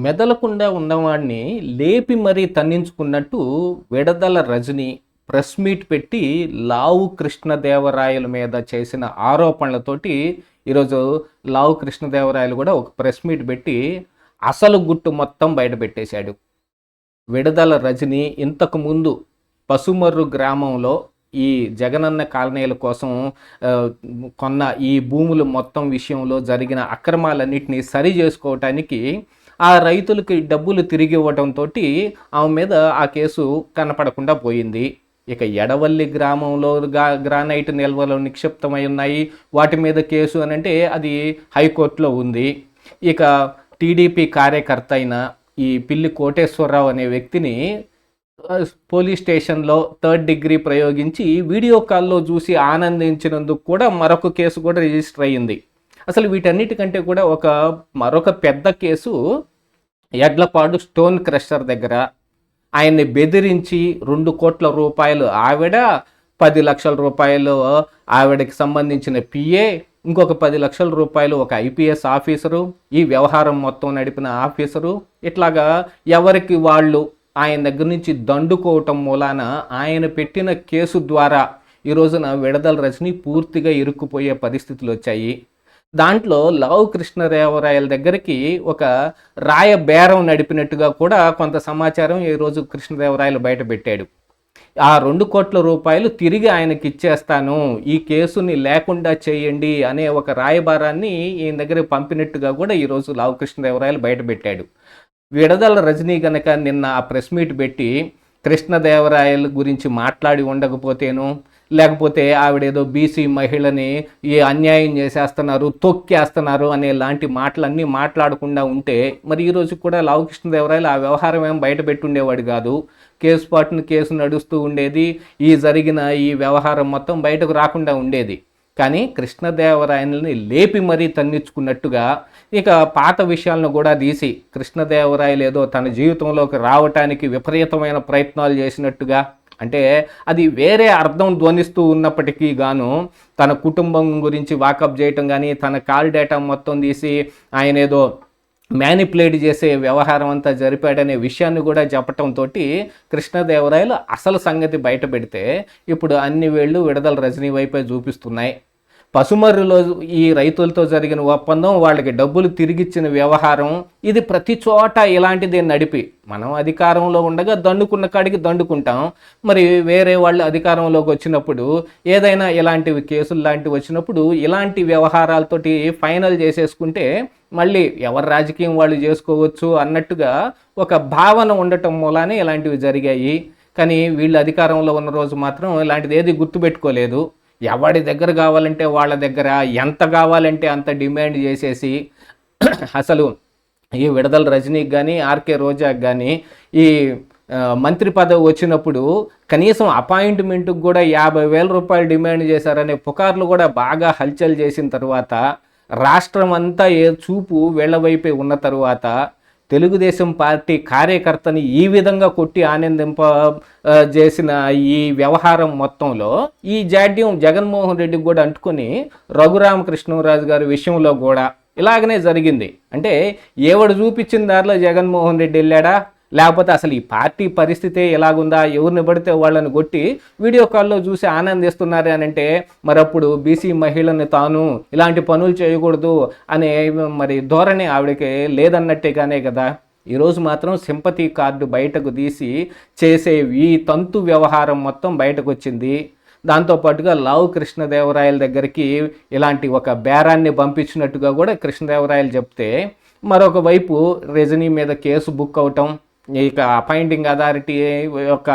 మెదలకుండా ఉన్నవాడిని లేపి మరీ తన్నించుకున్నట్టు విడదల రజని ప్రెస్ మీట్ పెట్టి లావు కృష్ణదేవరాయల మీద చేసిన ఆరోపణలతోటి ఈరోజు లావు కృష్ణదేవరాయలు కూడా ఒక ప్రెస్ మీట్ పెట్టి అసలు గుట్టు మొత్తం బయటపెట్టేశాడు విడదల రజని ఇంతకుముందు పసుమర్రు గ్రామంలో ఈ జగనన్న కాలనీల కోసం కొన్న ఈ భూములు మొత్తం విషయంలో జరిగిన అక్రమాలన్నింటినీ సరి చేసుకోవటానికి ఆ రైతులకి డబ్బులు తిరిగి ఇవ్వడంతో ఆమె మీద ఆ కేసు కనపడకుండా పోయింది. ఇక ఎడవల్లి గ్రామంలో గా గ్రానైట్ నిల్వలు నిక్షిప్తమై ఉన్నాయి. వాటి మీద కేసు అని అంటే అది హైకోర్టులో ఉంది. ఇక టీడీపీ కార్యకర్త అయిన ఈ పిల్లి కోటేశ్వరరావు అనే వ్యక్తిని పోలీస్ స్టేషన్లో థర్డ్ డిగ్రీ ప్రయోగించి వీడియో కాల్లో చూసి ఆనందించినందుకు కూడా మరొక కేసు కూడా రిజిస్టర్ అయ్యింది. అసలు వీటన్నిటికంటే కూడా ఒక మరొక పెద్ద కేసు ఎడ్లపాడు స్టోన్ క్రషర్ దగ్గర ఆయన్ని బెదిరించి రెండు కోట్ల రూపాయలు ఆవిడ పది లక్షల రూపాయలు ఆవిడకి సంబంధించిన పిఏ ఇంకొక పది లక్షల రూపాయలు ఒక ఐపీఎస్ ఆఫీసరు ఈ వ్యవహారం మొత్తం నడిపిన ఆఫీసరు. ఇట్లాగా ఎవరికి వాళ్ళు ఆయన దగ్గర నుంచి దండుకోవటం మూలాన ఆయన పెట్టిన కేసు ద్వారా ఈ రోజున విడదల రజని పూర్తిగా ఇరుక్కుపోయే పరిస్థితులు వచ్చాయి. దాంట్లో లవ్ కృష్ణదేవరాయల దగ్గరికి ఒక రాయ బేరం నడిపినట్టుగా కూడా కొంత సమాచారం ఈరోజు కృష్ణదేవరాయలు బయట పెట్టాడు. ఆ రెండు కోట్ల రూపాయలు తిరిగి ఆయనకి ఇచ్చేస్తాను ఈ కేసుని లేకుండా చేయండి అనే ఒక రాయబారాన్ని ఈయన దగ్గర పంపినట్టుగా కూడా ఈరోజు లావు కృష్ణదేవరాయలు బయట పెట్టాడు. విడదల రజనీ గనక నిన్న ఆ ప్రెస్ మీట్ పెట్టి కృష్ణదేవరాయల గురించి మాట్లాడి ఉండకపోతేను లేకపోతే ఆవిడేదో బీసీ మహిళని ఈ అన్యాయం చేసేస్తున్నారు తొక్కేస్తున్నారు అనే లాంటి మాటలన్నీ మాట్లాడకుండా ఉంటే మరి ఈరోజు కూడా లావు కృష్ణదేవరాయలు ఆ వ్యవహారం ఏం బయట పెట్టుండేవాడు కాదు. కేసు పాటును కేసు నడుస్తూ ఉండేది ఈ జరిగిన ఈ వ్యవహారం మొత్తం బయటకు రాకుండా ఉండేది. కానీ కృష్ణదేవరాయలని లేపి మరీ తన్నించుకున్నట్టుగా ఇక పాత విషయాలను కూడా తీసి కృష్ణదేవరాయలు ఏదో తన జీవితంలోకి రావటానికి విపరీతమైన ప్రయత్నాలు చేసినట్టుగా అంటే అది వేరే అర్థం ధ్వనిస్తూ ఉన్నప్పటికీ గాను తన కుటుంబం గురించి వాకప్ చేయటం కానీ తన కాల్ డేటా మొత్తం తీసి ఆయన ఏదో మ్యానిపులేట్ చేసే వ్యవహారం అంతా జరిపాడనే విషయాన్ని కూడా చెప్పటంతో కృష్ణదేవరాయలు అసలు సంగతి బయట పెడితే ఇప్పుడు అన్ని వేళ్ళు విడుదల రజనీ వైపే చూపిస్తున్నాయి. పసుమర్రులో ఈ రైతులతో జరిగిన ఒప్పందం వాళ్ళకి డబ్బులు తిరిగిచ్చిన వ్యవహారం ఇది ప్రతి చోట ఇలాంటిది నడిపి. మనం అధికారంలో ఉండగా దండుకున్న కాడికి దండుకుంటాం. మరి వేరే వాళ్ళు అధికారంలోకి వచ్చినప్పుడు ఏదైనా ఇలాంటివి కేసులు లాంటివి వచ్చినప్పుడు ఇలాంటి వ్యవహారాలతోటి ఫైనల్ చేసేసుకుంటే మళ్ళీ ఎవరి రాజకీయం వాళ్ళు చేసుకోవచ్చు అన్నట్టుగా ఒక భావన ఉండటం మూలానే ఇలాంటివి జరిగాయి. కానీ వీళ్ళు అధికారంలో ఉన్న రోజు మాత్రం ఇలాంటిది ఏది గుర్తుపెట్టుకోలేదు. ఎవడి దగ్గర కావాలంటే వాళ్ళ దగ్గర ఎంత కావాలంటే అంత డిమాండ్ చేసేసి అసలు ఈ విడదల రజనీకి కానీ ఆర్కే రోజాకి కానీ ఈ మంత్రి పదవి వచ్చినప్పుడు కనీసం అపాయింట్మెంట్కి కూడా యాభై వేల రూపాయలు డిమాండ్ చేశారనే పుకార్లు కూడా బాగా హల్చల్ చేసిన తర్వాత రాష్ట్రం అంతా ఏ చూపు వీళ్ళ వైపే ఉన్న తర్వాత తెలుగుదేశం పార్టీ కార్యకర్తని ఈ విధంగా కొట్టి ఆనందింప చేసిన ఈ వ్యవహారం మొత్తంలో ఈ జాడ్యం జగన్మోహన్ రెడ్డికి కూడా అంటుకొని రఘురామకృష్ణరాజు గారి విషయంలో కూడా ఇలాగనే జరిగింది. అంటే ఏవడు చూపించిన దారిలో జగన్మోహన్ రెడ్డి వెళ్ళాడా? లేకపోతే అసలు ఈ పార్టీ పరిస్థితే ఎలాగుందా? ఎవరిని పడితే వాళ్ళని కొట్టి వీడియో కాల్లో చూసి ఆనందిస్తున్నారు అని అంటే మరప్పుడు బీసీ మహిళని తాను ఇలాంటి పనులు చేయకూడదు అనే మరి ధోరణి ఆవిడకి లేదన్నట్టేగానే కదా. ఈరోజు మాత్రం సింపతి కార్డు బయటకు తీసి చేసే ఈ తంతు వ్యవహారం మొత్తం బయటకు వచ్చింది దాంతోపాటుగా లావు కృష్ణదేవరాయల దగ్గరికి ఇలాంటి ఒక బేరాన్ని పంపించినట్టుగా కూడా కృష్ణదేవరాయలు చెప్తే మరొక వైపు రజనీ మీద కేసు బుక్ అవటం ఇక అపాయింటింగ్ అథారిటీ యొక్క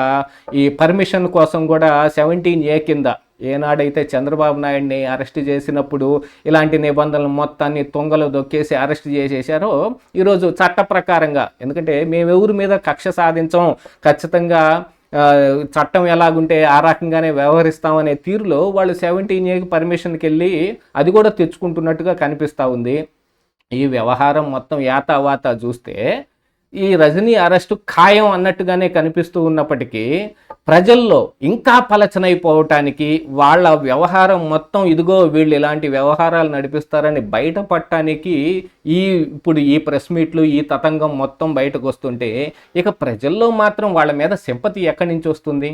ఈ పర్మిషన్ కోసం కూడా సెవెంటీన్ ఏ కింద ఏనాడైతే చంద్రబాబు నాయుడిని అరెస్ట్ చేసినప్పుడు ఇలాంటి నిబంధనలు మొత్తాన్ని తొంగలు దొక్కేసి అరెస్ట్ చేసేసారో ఈరోజు చట్ట ప్రకారంగా. ఎందుకంటే మేము ఎవరి మీద కక్ష సాధించం. ఖచ్చితంగా చట్టం ఎలాగుంటే ఆ రకంగానే వ్యవహరిస్తామనే తీరులో వాళ్ళు సెవెంటీన్ ఏకి పర్మిషన్కి వెళ్ళి అది కూడా తెచ్చుకుంటున్నట్టుగా కనిపిస్తూ ఉంది. ఈ వ్యవహారం మొత్తం యాతావాత చూస్తే ఈ రజనీ అరెస్టు ఖాయం అన్నట్టుగానే కనిపిస్తూ ఉన్నప్పటికీ ప్రజల్లో ఇంకా పలచనైపోవటానికి వాళ్ళ వ్యవహారం మొత్తం ఇదిగో వీళ్ళు ఇలాంటి వ్యవహారాలు నడిపిస్తారని బయటపడటానికి ఈ ఇప్పుడు ఈ ప్రెస్ మీట్లు ఈ తతంగం మొత్తం బయటకు వస్తుంటే ఇక ప్రజల్లో మాత్రం వాళ్ళ మీద సింపతి ఎక్కడి నుంచి వస్తుంది?